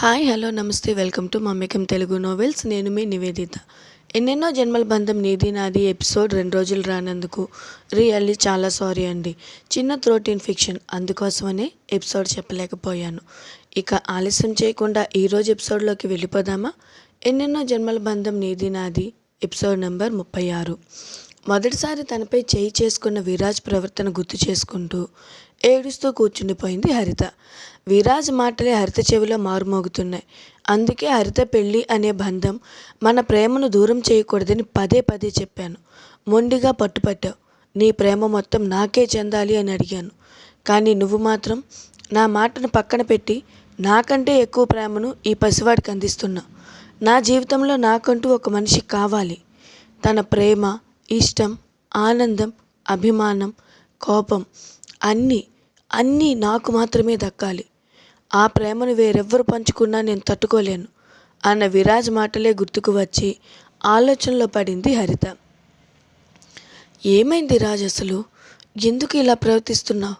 Hi hello నమస్తే welcome to మమ్మికం Telugu novels. నేను మీ నివేదిత. ఎన్నెన్నో జన్మల బంధం నీది నాది ఎపిసోడ్ రెండు రోజులు రానందుకు రియల్లీ చాలా సారీ అండి. చిన్న థ్రోట్ ఇన్ఫెక్షన్ అందుకోసమనే ఎపిసోడ్ చెప్పలేకపోయాను. ఇక ఆలస్యం చేయకుండా ఈరోజు ఎపిసోడ్లోకి వెళ్ళిపోదామా? ఎన్నెన్నో జన్మల బంధం నీది నాది ఎపిసోడ్ నెంబర్ ముప్పై ఆరు. మొదటిసారి తనపై చేయి చేసుకున్న విరాజ్ ప్రవర్తన గుర్తు చేసుకుంటూ ఏడుస్తూ కూర్చుండిపోయింది హరిత. విరాజ్ మాటలే హరిత చెవిలో మారుమోగుతున్నాయి. అందుకే హరిత పెళ్ళి అనే బంధం మన ప్రేమను దూరం చేయకూడదని పదే పదే చెప్పాను. మొండిగా పట్టుపట్టావు. నీ ప్రేమ మొత్తం నాకే చెందాలి అని అడిగాను. కానీ నువ్వు మాత్రం నా మాటను పక్కన పెట్టి నాకంటే ఎక్కువ ప్రేమను ఈ పసివాడికి అందిస్తున్నావు. నా జీవితంలో నాకంటూ ఒక మనిషి కావాలి. తన ప్రేమ ఇష్టం ఆనందం అభిమానం కోపం అన్నీ అన్నీ నాకు మాత్రమే దక్కాలి. ఆ ప్రేమను వేరెవ్వరు పంచుకున్నా నేను తట్టుకోలేను అన్న విరాజ్ మాటలే గుర్తుకు వచ్చి ఆలోచనలో పడింది హరిత. ఏమైంది రాజ్ అసలు? ఎందుకు ఇలా ప్రవర్తిస్తున్నావు?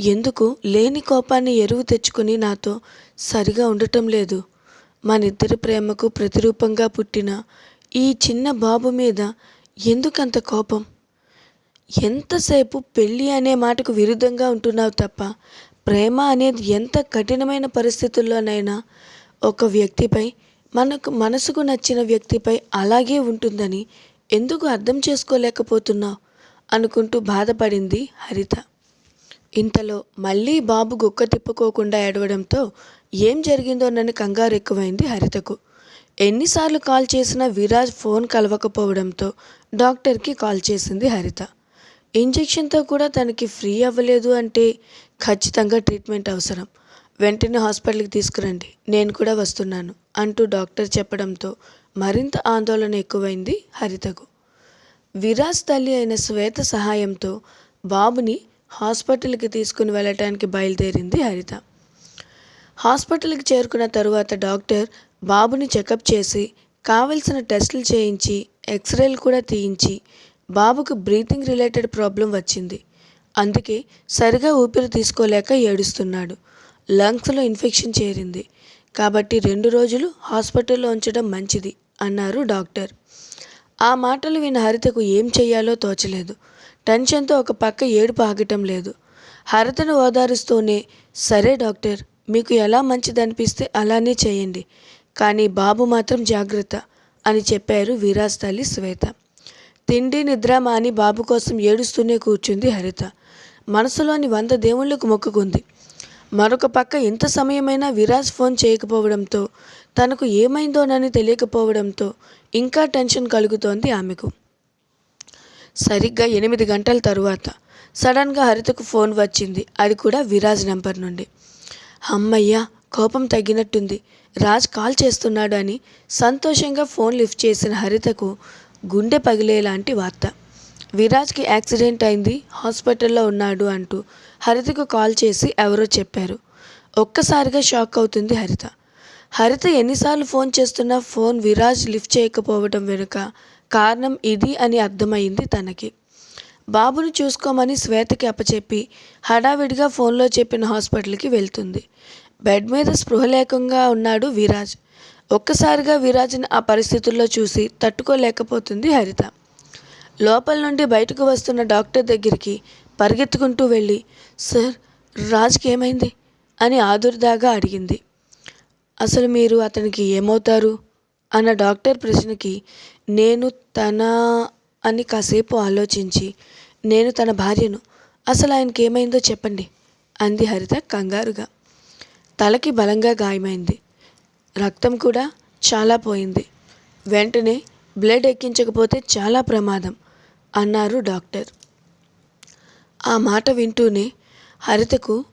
ఎందుకు లేని కోపాన్ని ఎరువు తెచ్చుకుని నాతో సరిగా ఉండటం లేదు? మనిద్దరి ప్రేమకు ప్రతిరూపంగా పుట్టిన ఈ చిన్న బాబు మీద ఎందుకంత కోపం? ఎంతసేపు పెళ్ళి అనే మాటకు విరుద్ధంగా ఉంటున్నావు తప్ప ప్రేమ అనేది ఎంత కఠినమైన పరిస్థితుల్లోనైనా ఒక వ్యక్తిపై మనకు మనసుకు నచ్చిన వ్యక్తిపై అలాగే ఉంటుందని ఎందుకు అర్థం చేసుకోలేకపోతున్నావు? అనుకుంటూ బాధపడింది హరిత. ఇంతలో మళ్ళీ బాబు గుక్క తిప్పుకోకుండా ఏడవడంతో ఏం జరిగిందోనని కంగారు ఎక్కువైంది హరితకు. ఎన్నిసార్లు కాల్ చేసినా విరాజ్ ఫోన్ కలవకపోవడంతో డాక్టర్కి కాల్ చేసింది హరిత. ఇంజెక్షన్తో కూడా తనకి ఫ్రీ అవ్వలేదు అంటే ఖచ్చితంగా ట్రీట్మెంట్ అవసరం. వెంటనే హాస్పిటల్కి తీసుకురండి నేను కూడా వస్తున్నాను అంటూ డాక్టర్ చెప్పడంతో మరింత ఆందోళన ఎక్కువైంది హరితకు. విరాజ్ తల్లి అయిన శ్వేత సహాయంతో బాబుని హాస్పిటల్కి తీసుకుని వెళ్ళటానికి బయలుదేరింది హరిత. హాస్పిటల్కి చేరుకున్న తరువాత డాక్టర్ బాబుని చెకప్ చేసి కావలసిన టెస్టులు చేయించి ఎక్స్రేలు కూడా తీయించి బాబుకు బ్రీతింగ్ రిలేటెడ్ ప్రాబ్లం వచ్చింది. అందుకే సరిగా ఊపిరి తీసుకోలేక ఏడుస్తున్నాడు. లంగ్స్లో ఇన్ఫెక్షన్ చేరింది. కాబట్టి రెండు రోజులు హాస్పిటల్లో ఉంచడం మంచిది అన్నారు డాక్టర్. ఆ మాటలు విన్న హరితకు ఏం చెయ్యాలో తోచలేదు. టెన్షన్తో ఒక పక్క ఏడుపు ఆగటం లేదు. హరితను ఓదారుస్తూనే సరే డాక్టర్ మీకు ఎలా మంచిదనిపిస్తే అలానే చేయండి. కానీ బాబు మాత్రం జాగ్రత్త అని చెప్పారు వీరాజ్ తల్లి శ్వేత. తిండి నిద్ర మాని బాబు కోసం ఏడుస్తూనే కూర్చుంది హరిత. మనసులోని వంద దేవుళ్ళకు మొక్కుకుంది. మరొక పక్క ఇంత సమయమైనా విరాజ్ ఫోన్ చేయకపోవడంతో తనకు ఏమైందోనని తెలియకపోవడంతో ఇంకా టెన్షన్ కలుగుతోంది ఆమెకు. సరిగ్గా ఎనిమిది గంటల తరువాత సడన్గా హరితకు ఫోన్ వచ్చింది. అది కూడా విరాజ్ నెంబర్ నుండి. అమ్మయ్యా కోపం తగ్గినట్టుంది. రాజ్ కాల్ చేస్తున్నాడు అని సంతోషంగా ఫోన్ లిఫ్ట్ చేసిన హరితకు గుండె పగిలేలాంటి వార్త. విరాజ్కి యాక్సిడెంట్ అయింది హాస్పిటల్లో ఉన్నాడు అంటూ హరితకు కాల్ చేసి ఎవరో చెప్పారు. ఒక్కసారిగా షాక్ అవుతుంది హరిత. హరిత ఎన్నిసార్లు ఫోన్ చేస్తున్నా ఫోన్ విరాజ్ లిఫ్ట్ చేయకపోవడం వెనుక కారణం ఇది అని అర్థమైంది తనకి. బాబును చూసుకోమని శ్వేతకి అప్పచెప్పి హడావిడిగా ఫోన్లో చెప్పిన హాస్పిటల్కి వెళ్తుంది. బెడ్ మీద స్పృహ లేకుండా ఉన్నాడు విరాజ్. ఒక్కసారిగా విరాజ్ని ఆ పరిస్థితుల్లో చూసి తట్టుకోలేకపోతుంది హరిత. లోపల నుండి బయటకు వస్తున్న డాక్టర్ దగ్గరికి పరిగెత్తుకుంటూ వెళ్ళి సార్ రాజ్కి ఏమైంది? అని ఆదుర్దాగా అడిగింది. అసలు మీరు అతనికి ఏమవుతారు? అన్న డాక్టర్ ప్రశ్నకి నేను తన అని కాసేపు ఆలోచించి నేను తన భార్యను. అసలు ఆయనకి ఏమైందో చెప్పండి. అంది హరిత కంగారుగా. తలకి బలంగా గాయమైంది. రక్తం కూడా చాలా పోయింది. వెంటనే బ్లడ్ ఎక్కించకపోతే చాలా ప్రమాదం అన్నారు డాక్టర్. ఆ మాట వింటూనే హరితకు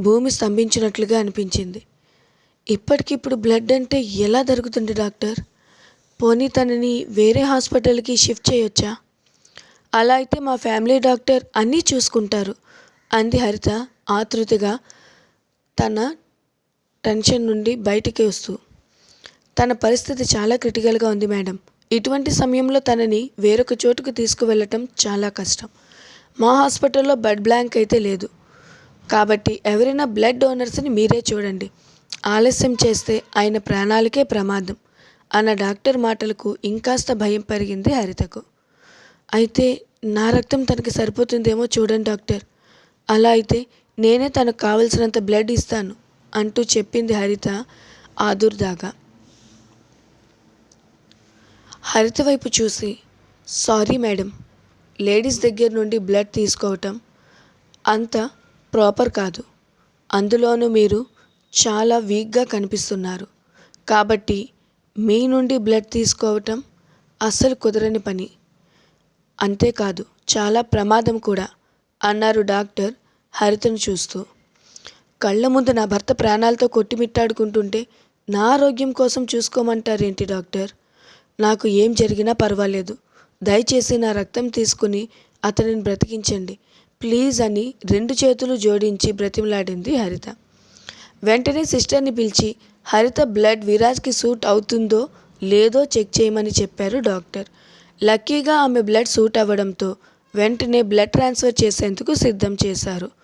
భూమి స్తంభించినట్లుగా అనిపించింది. ఇప్పటికిప్పుడు బ్లడ్ అంటే ఎలా దొరుకుతుంది డాక్టర్? పోనీ తనని వేరే హాస్పిటల్కి షిఫ్ట్ చేయొచ్చా? అలా అయితే మా ఫ్యామిలీ డాక్టర్ అన్నీ చూసుకుంటారు అంది హరిత ఆతృతగా తన టెన్షన్ నుండి బయటికి వస్తూ తన పరిస్థితి చాలా క్రిటికల్గా ఉంది మేడం. ఇటువంటి సమయంలో తనని వేరొక చోటుకు తీసుకువెళ్ళటం చాలా కష్టం. మా హాస్పిటల్లో బ్లడ్ బ్లాంక్ అయితే లేదు. కాబట్టి ఎవరైనా బ్లడ్ డోనర్స్ని మీరే చూడండి. ఆలస్యం చేస్తే ఆయన ప్రాణాలకే ప్రమాదం అన్న డాక్టర్ మాటలకు ఇంకాస్త భయం పెరిగింది హరితకు. అయితే నా రక్తం తనకి సరిపోతుందేమో చూడండి డాక్టర్. అలా అయితే నేనే తనకు కావలసినంత బ్లడ్ ఇస్తాను. అంటూ చెప్పింది హరిత ఆదుర్దాగా. హరిత వైపు చూసి సారీ మేడం లేడీస్ దగ్గర నుండి బ్లడ్ తీసుకోవటం అంత ప్రాపర్ కాదు. అందులోనూ మీరు చాలా వీక్గా కనిపిస్తున్నారు. కాబట్టి మీ నుండి బ్లడ్ తీసుకోవటం అస్సలు కుదరని పని. అంతేకాదు చాలా ప్రమాదం కూడా అన్నారు డాక్టర్ హరితను చూస్తూ. కళ్ళ ముందు నా భర్త ప్రాణాలతో కొట్టిమిట్టాడుకుంటుంటే నా ఆరోగ్యం కోసం చూసుకోమంటారేంటి డాక్టర్? నాకు ఏం జరిగినా పర్వాలేదు. దయచేసి నా రక్తం తీసుకుని అతనిని బ్రతికించండి. ప్లీజ్ అని రెండు చేతులు జోడించి బ్రతిమలాడింది హరిత. వెంటనే సిస్టర్ని పిలిచి హరిత బ్లడ్ విరాజ్కి సూట్ అవుతుందో లేదో చెక్ చేయమని చెప్పారు డాక్టర్. లక్కీగా ఆమె బ్లడ్ సూట్ అవ్వడంతో వెంటనే బ్లడ్ ట్రాన్స్ఫర్ చేసేందుకు సిద్ధం చేశారు.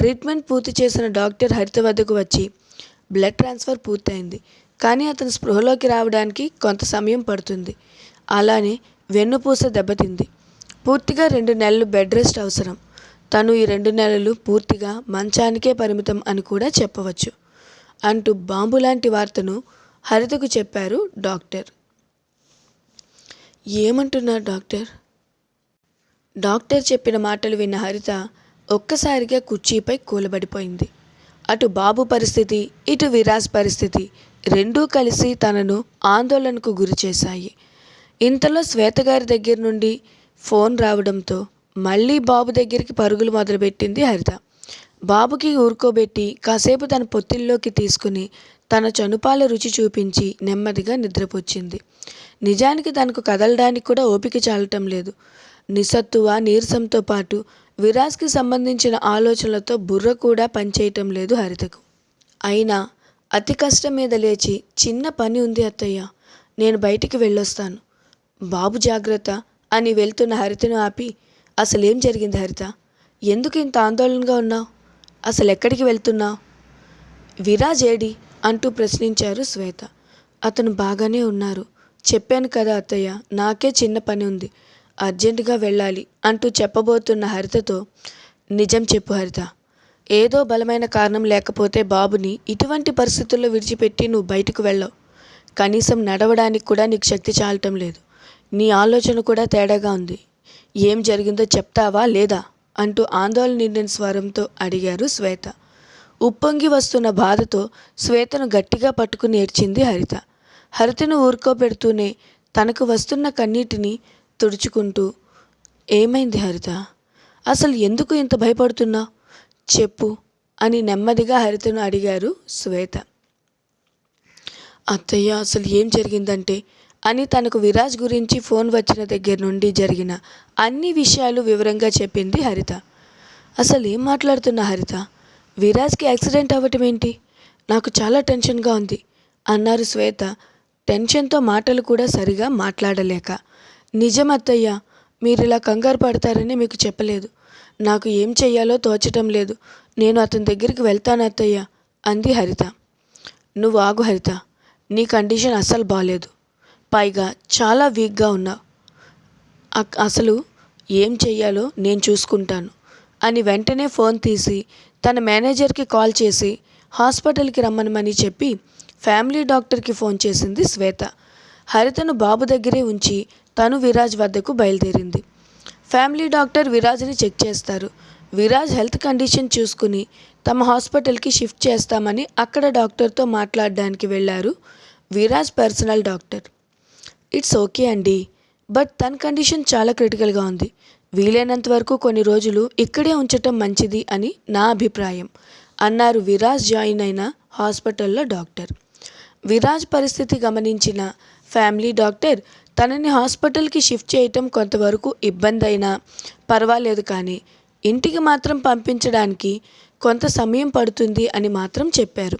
ట్రీట్మెంట్ పూర్తి చేసిన డాక్టర్ హరిత వద్దకు వచ్చి బ్లడ్ ట్రాన్స్ఫర్ పూర్తయింది. కానీ అతను స్పృహలోకి రావడానికి కొంత సమయం పడుతుంది. అలానే వెన్నుపూస దెబ్బతింది. పూర్తిగా రెండు నెలలు బెడ్ రెస్ట్ అవసరం. తను ఈ రెండు నెలలు పూర్తిగా మంచానికే పరిమితం అని కూడా చెప్పవచ్చు అంటూ బాంబు లాంటి వార్తను హరితకు చెప్పారు డాక్టర్. ఏమంటున్నారు డాక్టర్? డాక్టర్ చెప్పిన మాటలు విన్న హరిత ఒక్కసారిగా కుర్చీపై కూలబడిపోయింది. అటు బాబు పరిస్థితి ఇటు విరాజ్ పరిస్థితి రెండూ కలిసి తనను ఆందోళనకు గురి చేశాయి ఇంతలో శ్వేతగారి దగ్గర నుండి ఫోన్ రావడంతో మళ్ళీ బాబు దగ్గరికి పరుగులు మొదలుపెట్టింది హరిత. బాబుకి ఊరుకోబెట్టి కాసేపు తన పొత్తిల్లోకి తీసుకుని తన చనుపాల రుచి చూపించి నెమ్మదిగా నిద్రపుచ్చింది. నిజానికి తనకు కదలడానికి కూడా ఓపిక చాలటం లేదు. నిస్సత్తువ నీరసంతో పాటు విరాజ్కి సంబంధించిన ఆలోచనలతో బుర్ర కూడా పనిచేయటం లేదు హరితకు. అయినా అతి కష్టం మీద లేచి చిన్న పని ఉంది అత్తయ్య నేను బయటికి వెళ్ళొస్తాను. బాబు జాగ్రత్త అని వెళ్తున్న హరితను ఆపి అసలేం జరిగింది హరిత? ఎందుకు ఇంత ఆందోళనగా ఉన్నావు? అసలు ఎక్కడికి వెళ్తున్నావు? విరాజ్ ఏడి? అంటూ ప్రశ్నించారు శ్వేత. అతను బాగానే ఉన్నారు. చెప్పాను కదా అత్తయ్య నాకే చిన్న పని ఉంది. అర్జెంటుగా వెళ్ళాలి అంటూ చెప్పబోతున్న హరితతో నిజం చెప్పు హరిత. ఏదో బలమైన కారణం లేకపోతే బాబుని ఇటువంటి పరిస్థితుల్లో విడిచిపెట్టి నువ్వు బయటకు వెళ్ళవు. కనీసం నడవడానికి కూడా నీకు శక్తి చాలటం లేదు. నీ ఆలోచన కూడా తేడాగా ఉంది. ఏం జరిగిందో చెప్తావా లేదా? అంటూ ఆందోళన నిండిన స్వరంతో అడిగారు శ్వేత. ఉప్పొంగి వస్తున్న బాధతో శ్వేతను గట్టిగా పట్టుకుని ఏడ్చింది హరిత. హరితను ఊరుకోబెడుతూనే తనకు వస్తున్న కన్నీటిని తుడుచుకుంటూ ఏమైంది హరిత? అసలు ఎందుకు ఇంత భయపడుతున్నా? చెప్పు అని నెమ్మదిగా హరితను అడిగారు శ్వేత. అత్తయ్య అసలు ఏం జరిగిందంటే అని తనకు విరాజ్ గురించి ఫోన్ వచ్చిన దగ్గర నుండి జరిగిన అన్ని విషయాలు వివరంగా చెప్పింది హరిత. అసలు ఏం మాట్లాడుతున్నా హరిత? విరాజ్కి యాక్సిడెంట్ అవ్వటం ఏంటి? నాకు చాలా టెన్షన్గా ఉంది అన్నారు శ్వేత టెన్షన్తో మాటలు కూడా సరిగా మాట్లాడలేక. నిజం మీరిలా మీరు ఇలా కంగారు పడతారని మీకు చెప్పలేదు. నాకు ఏం చెయ్యాలో తోచటం లేదు. నేను అతని దగ్గరికి వెళ్తాను అత్తయ్య అంది హరిత. నువ్వు ఆగు హరిత నీ కండిషన్ అస్సలు బాగాలేదు పైగా చాలా వీక్గా ఉన్నావు అసలు ఏం చెయ్యాలో నేను చూసుకుంటాను అని వెంటనే ఫోన్ తీసి తన మేనేజర్కి కాల్ చేసి హాస్పిటల్కి రమ్మనమని చెప్పి ఫ్యామిలీ డాక్టర్కి ఫోన్ చేసింది శ్వేత. హరితను బాబు దగ్గరే ఉంచి తను విరాజ్ వద్దకు బయలుదేరింది. ఫ్యామిలీ డాక్టర్ విరాజ్ని చెక్ చేస్తారు. విరాజ్ హెల్త్ కండిషన్ చూసుకుని తమ హాస్పిటల్కి షిఫ్ట్ చేస్తామని అక్కడ డాక్టర్తో మాట్లాడడానికి వెళ్ళారు Viraj personal doctor. It's okay అండి బట్ తన కండిషన్ చాలా క్రిటికల్గా ఉంది. వీలైనంత వరకు కొన్ని రోజులు ఇక్కడే ఉంచటం మంచిది అని నా అభిప్రాయం అన్నారు విరాజ్ జాయిన్ అయిన హాస్పిటల్లో డాక్టర్. విరాజ్ పరిస్థితి గమనించిన ఫ్యామిలీ డాక్టర్ తనని హాస్పిటల్కి షిఫ్ట్ చేయటం కొంతవరకు ఇబ్బంది అయినా పర్వాలేదు కానీ ఇంటికి మాత్రం పంపించడానికి కొంత సమయం పడుతుంది అని మాత్రం చెప్పారు.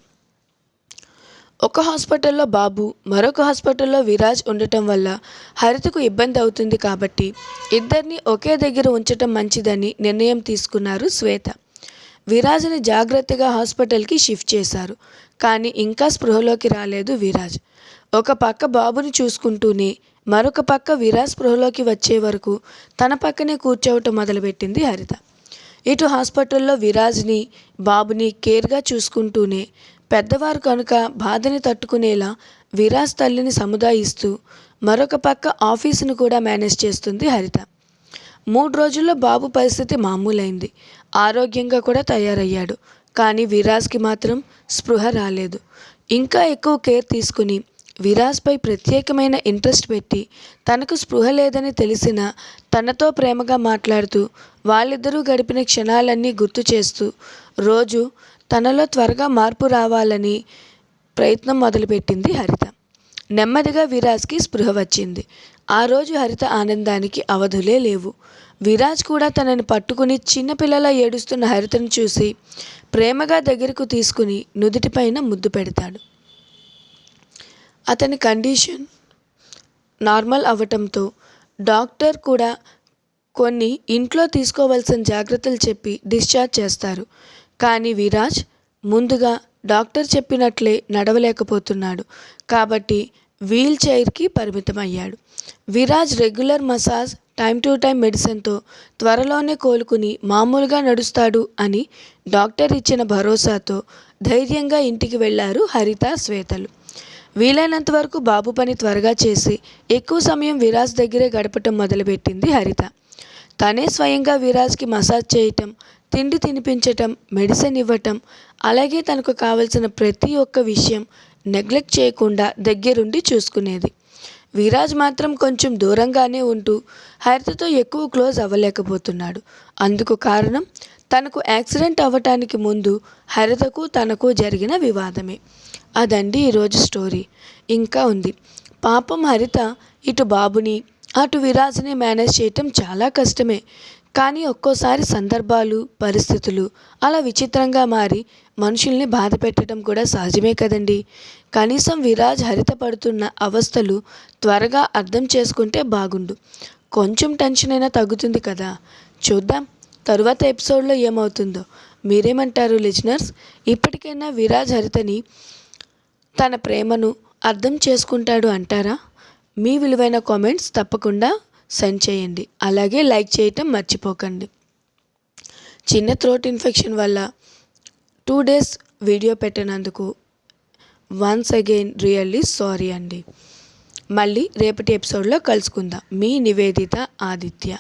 ఒక హాస్పిటల్లో బాబు మరొక హాస్పిటల్లో విరాజ్ ఉండటం వల్ల హరితకు ఇబ్బంది అవుతుంది కాబట్టి ఇద్దరిని ఒకే దగ్గర ఉంచటం మంచిదని నిర్ణయం తీసుకున్నారు శ్వేత. విరాజ్ని జాగ్రత్తగా హాస్పిటల్కి షిఫ్ట్ చేశారు కానీ ఇంకా స్పృహలోకి రాలేదు విరాజ్. ఒక పక్క బాబుని చూసుకుంటూనే మరొక పక్క విరాజ్ స్పృహలోకి వచ్చే వరకు తన పక్కనే కూర్చోవటం మొదలుపెట్టింది హరిత. ఇటు హాస్పిటల్లో విరాజ్ని బాబుని కేర్గా చూసుకుంటూనే పెద్దవారు కనుక బాధని తట్టుకునేలా విరాజ్ తల్లిని సముదాయిస్తూ మరొక పక్క ఆఫీసును కూడా మేనేజ్ చేస్తుంది హరిత. మూడు రోజుల్లో బాబు పరిస్థితి మామూలైంది. ఆరోగ్యంగా కూడా తయారయ్యాడు. కానీ విరాజ్కి మాత్రం స్పృహ రాలేదు. ఇంకా ఎక్కువ కేర్ తీసుకుని విరాజ్పై ప్రత్యేకమైన ఇంట్రెస్ట్ పెట్టి తనకు స్పృహ లేదని తెలిసిన తనతో ప్రేమగా మాట్లాడుతూ వాళ్ళిద్దరూ గడిపిన క్షణాలన్నీ గుర్తు చేస్తూ రోజు తనలో త్వరగా మార్పు రావాలని ప్రయత్నం మొదలుపెట్టింది హరిత. నెమ్మదిగా విరాజ్కి స్పృహ వచ్చింది. ఆ రోజు హరిత ఆనందానికి అవధులే లేవు. విరాజ్ కూడా తనని పట్టుకుని చిన్నపిల్లల ఏడుస్తున్న హరితను చూసి ప్రేమగా దగ్గరకు తీసుకుని నుదుటిపైన ముద్దు పెడతాడు. అతని కండిషన్ నార్మల్ అవ్వటంతో డాక్టర్ కూడా కొన్ని ఇంట్లో తీసుకోవాల్సిన జాగ్రత్తలు చెప్పి డిశ్చార్జ్ చేస్తారు. కానీ విరాజ్ ముందుగా డాక్టర్ చెప్పినట్లే నడవలేకపోతున్నాడు. కాబట్టి వీల్ చైర్కి పరిమితమయ్యాడు. Viraj regular massage time to time మెడిసిన్తో త్వరలోనే కోలుకుని మామూలుగా నడుస్తాడు అని డాక్టర్ ఇచ్చిన భరోసాతో ధైర్యంగా ఇంటికి వెళ్ళారు హరిత శ్వేతలు. వీలైనంత వరకు బాబు పని త్వరగా చేసి ఎక్కువ సమయం విరాజ్ దగ్గరే గడపటం మొదలుపెట్టింది హరిత. తనే స్వయంగా విరాజ్కి మసాజ్ చేయటం తిండి తినిపించటం మెడిసిన్ ఇవ్వటం అలాగే తనకు కావలసిన ప్రతి ఒక్క విషయం నెగ్లెక్ట్ చేయకుండా దగ్గరుండి చూసుకునేది. విరాజ్ మాత్రం కొంచెం దూరంగానే ఉంటూ హరితతో ఎక్కువ క్లోజ్ అవ్వలేకపోతున్నాడు. అందుకు కారణం తనకు యాక్సిడెంట్ అవ్వటానికి ముందు హరితకు తనకు జరిగిన వివాదమే. అదండి ఈరోజు స్టోరీ. ఇంకా ఉంది. పాపం హరిత ఇటు బాబుని అటు విరాజ్ని మేనేజ్ చేయటం చాలా కష్టమే. కానీ ఒక్కోసారి సందర్భాలు పరిస్థితులు అలా విచిత్రంగా మారి మనుషుల్ని బాధ పెట్టడం కూడా సహజమే కదండి. కనీసం విరాజ్ హరిత పడుతున్న అవస్థలు త్వరగా అర్థం చేసుకుంటే బాగుండు. కొంచెం టెన్షన్ అయినా తగ్గుతుంది కదా. చూద్దాం తరువాత ఎపిసోడ్లో ఏమవుతుందో. మీరేమంటారు లిజనర్స్? ఇప్పటికైనా విరాజ్ హరితని తన ప్రేమను అర్థం చేసుకుంటాడు అంటారా? మీ విలువైన కామెంట్స్ తప్పకుండా సెండ్ చేయండి. అలాగే లైక్ చేయటం మర్చిపోకండి. చిన్న థ్రోట్ ఇన్ఫెక్షన్ వల్ల టూ డేస్ వీడియో పెట్టినందుకు వన్స్ అగైన్ రియల్లీ సారీ అండి. మళ్ళీ రేపటి ఎపిసోడ్లో కలుసుకుందాం. మీ నివేదిత ఆదిత్య.